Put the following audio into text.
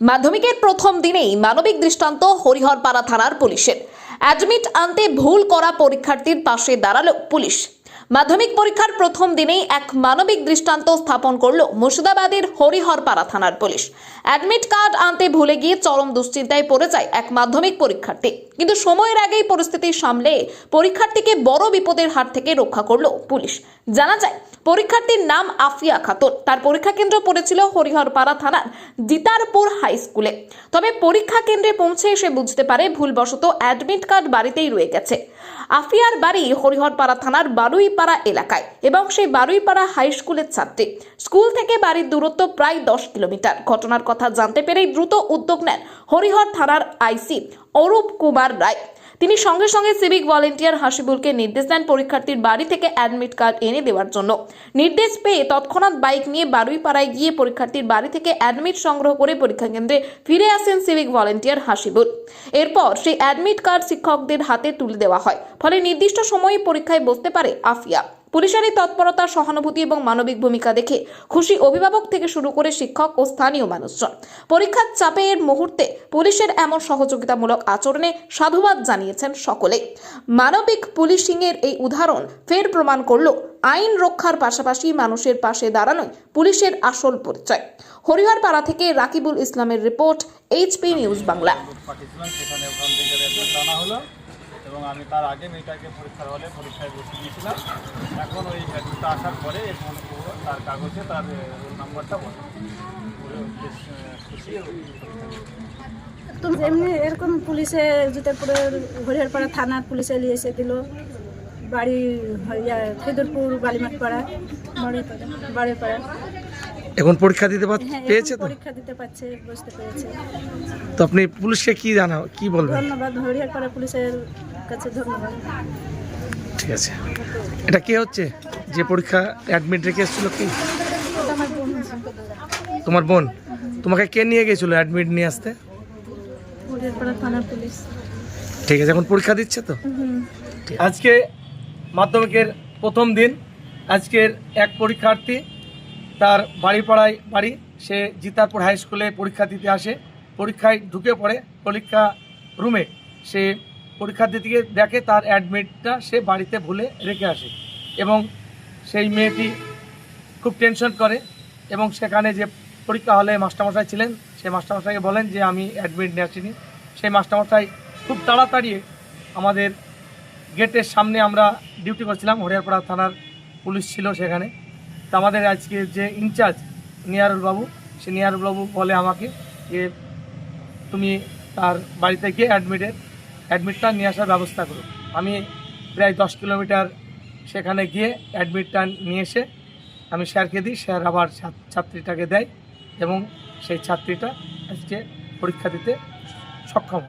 মাধ্যমিকের প্রথম দিনেই মানবিক দৃষ্টান্ত হরিহরপাড়া থানার পুলিশের। অ্যাডমিট আনতে ভুল করা পরীক্ষার্থীর পাশে দাঁড়াল পুলিশ। মাধ্যমিক পরীক্ষার প্রথম দিনেই এক মানবিক দৃষ্টান্ত স্থাপন করল মুর্শিদাবাদের হরিহরপাড়া থানার পুলিশ। অ্যাডমিট কার্ড আনতে ভুলে গিয়ে চরম দুশ্চিন্তায় পড়ে যায় এক মাধ্যমিক পরীক্ষার্থী। কিন্তু সময়ের আগেই পরিস্থিতি সামলে পরীক্ষার্থীকে বড় বিপদের হাত থেকে রক্ষা করল পুলিশ। জানা যায়, পরীক্ষার্থীর নাম আফিয়া খাতুন। তার পরীক্ষা কেন্দ্র পড়েছিল হরিহরপাড়া থানার জিতারপুর হাই স্কুলে। তবে পরীক্ষা কেন্দ্রে পৌঁছে এসে বুঝতে পারে ভুলবশত অ্যাডমিট কার্ড বাড়িতেই রয়ে গেছে। আফিয়ার বাড়ি হরিহরপাড়া থানার বারুইপাড়া এলাকায় এবং সেই বারুইপাড়া হাই স্কুলের ছাত্রী স্কুল থেকে বাড়ির দূরত্ব প্রায় দশ কিলোমিটার। ঘটনার কথা জানতে পেরেই দ্রুত উদ্যোগ নেন হরিহর থানার আইসি অরূপ কুমার রায়। তিনি সঙ্গে সঙ্গে সিভিক ভলেন্টিয়ার হাসিবুলকে নির্দেশ দেন পরীক্ষার্থীর বাড়ি থেকে অ্যাডমিট কার্ড এনে দেওয়ার জন্য। নির্দেশ পেয়ে তৎক্ষণাৎ বাইক নিয়ে বারুইপাড়ায় গিয়ে পরীক্ষার্থীর বাড়ি থেকে অ্যাডমিট সংগ্রহ করে পরীক্ষা কেন্দ্রে ফিরে আসেন সিভিক ভলেন্টিয়ার হাসিবুল। এরপর সেই অ্যাডমিট কার্ড শিক্ষকদের হাতে তুলে দেওয়া হয়। ফলে নির্দিষ্ট সময়ে পরীক্ষায় বসতে পারে আফিয়া। পুলিশের এই তৎপরতা সহানুভূতি এবং মানবিক ভূমিকা দেখে খুশি অভিভাবক থেকে শুরু করে শিক্ষক ও স্থানীয় মানুষজন। পরীক্ষার চাপের মুহূর্তে পুলিশের এমন সহযোগিতামূলক আচরণে সাধুবাদ জানিয়েছেন সকলে মানবিক পুলিশিংয়ের এই উদাহরণ ফের প্রমাণ করল আইন রক্ষার পাশাপাশি মানুষের পাশে দাঁড়ানোই পুলিশের আসল পরিচয়। হরিহরপাড়া থেকে রাকিবুল ইসলামের রিপোর্ট, এইচপি নিউজ বাংলা। এবং আমি তার আগে মেয়েটাকে পরীক্ষার হলে পরীক্ষায় বসে দিয়েছিলাম। এখন ওই রেজাল্টটা আসার পরে এখন তার কাগজে তার রোল নাম্বারটা বসে বেশ আহ, খুশি এবং তো এমনি এরকম পুলিশে জুতেপুরের হরিহরপাড়া থানার পুলিশে নিয়ে এসে দিল। বাড়ি ইয়া, খেদুরপুর বালিমাঠ পাড়া বাড়িপাড়া বাড়িপাড়া। এখন পরীক্ষা দিতে হ্যাঁ পেয়েছে তো? পরীক্ষা দিতে পারছে বুঝতে পেরেছে। তো আপনি পুলিশকে কি জানাও কি বলবেন? ধন্যবাদ হরিহরপাড়া পুলিশের কাছে ধন্যবাদ। ঠিক আছে। এটা কে হচ্ছে? যে পরীক্ষা অ্যাডমিট রেখে এসেছিল কি? তোমার বোন? তোমাকে কে নিয়ে গেছিল অ্যাডমিট নিয়ে আসতে? ঠিক আছে এখন পরীক্ষা দিচ্ছে তো? আজকে মাধ্যমিকের প্রথম দিন আজকের এক পরীক্ষার্থী তার বাড়ি পাড়ায় বাড়ি সে জিতারপুর হাই স্কুলে পরীক্ষা দিতে আসে। পরীক্ষায় ঢুকে পড়ে পরীক্ষা রুমে সে পরীক্ষা দিতে গিয়ে দেখে তার অ্যাডমিটটা সে বাড়িতে ভুলে রেখে আসে। এবং সেই মেয়েটি খুব টেনশন করে এবং সেখানে যে পরীক্ষা হলে মাস্টারমশাই ছিলেন সেই মাস্টারমশাইকে বলেন যে, আমি অ্যাডমিট নিয়ে আসিনি। সেই মাস্টারমশাই খুব তাড়াতাড়ি আমাদের গেটের সামনে আমরা ডিউটি করছিলাম। হরিয়ারপাড়া থানার পুলিশ ছিল সেখানে। তো আমাদের আজকে যে ইনচার্জ নিয়ারুল বাবু, সে নিয়ারুল বাবু বলে আমাকে যে, তুমি তার বাড়িতে গিয়ে অ্যাডমিটের অ্যাডমিটটা নিয়ে আসার ব্যবস্থা করুন আমি প্রায় দশ কিলোমিটার সেখানে গিয়ে অ্যাডমিটটা নিয়ে এসে আমি স্যারকে দিই, স্যার আবার ছাত্রীটাকে দেয় এবং সেই ছাত্রীটা আজকে পরীক্ষা দিতে সক্ষম